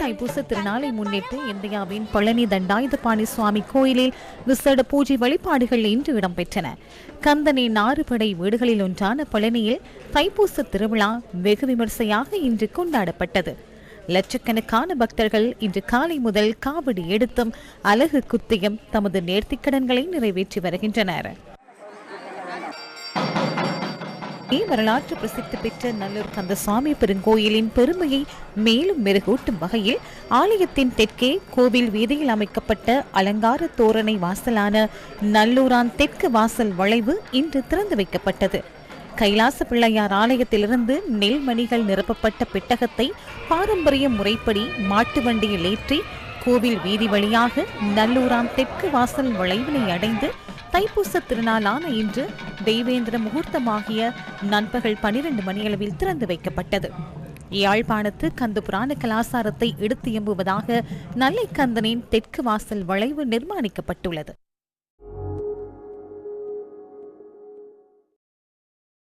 தைப்பூச திருநாளை முன்னிட்டு இந்தியாவின் பழனி தண்டாயுதபாணி சுவாமி கோயிலில் விசேட பூஜை வழிபாடுகள் இன்று இடம்பெற்றன. கந்தனின் நாறுபடை வீடுகளில் ஒன்றான பழனியில் தைப்பூச திருவிழா வெகு விமர்சையாக இன்று கொண்டாடப்பட்டது. லட்சக்கணக்கான பக்தர்கள் இன்று காலை முதல் காவடி எடுத்தும் அலகு குத்தியும் தமது நேர்த்திக்கடன்களை நிறைவேற்றி வருகின்றனர். வரலாற்று பிரசித்தி பெற்ற நல்லூர் கந்தசுவாமி பெருங்கோயிலின் பெருமையை மேலும் மெருகூட்டும் வகையில் ஆலயத்தின் தெற்கே கோவில் வீதியில் அமைக்கப்பட்ட அலங்கார தோரணை வாசலான நல்லூரான் தெற்கு வாசல் வளைவு இன்று திறந்து வைக்கப்பட்டது. கைலாச பிள்ளையார் ஆலயத்திலிருந்து நெல்மணிகள் நிரப்பப்பட்ட பெட்டகத்தை பாரம்பரிய முறைப்படி மாட்டு வண்டியில் ஏற்றி கோவில் வீதி வழியாக நல்லூரான் தெற்கு வாசல் வளைவினை அடைந்து தைப்பூச திருநாளான இன்று தெய்வேந்திர முகூர்த்தமாகிய நண்பகல் பனிரெண்டு மணியளவில் திறந்து வைக்கப்பட்டது. யாழ்ப்பாணத்து கந்த புராண கலாசாரத்தை எடுத்து எம்புவதாக நல்லை கந்தனின் தெற்கு வாசல் வளைவு நிர்மாணிக்கப்பட்டுள்ளது.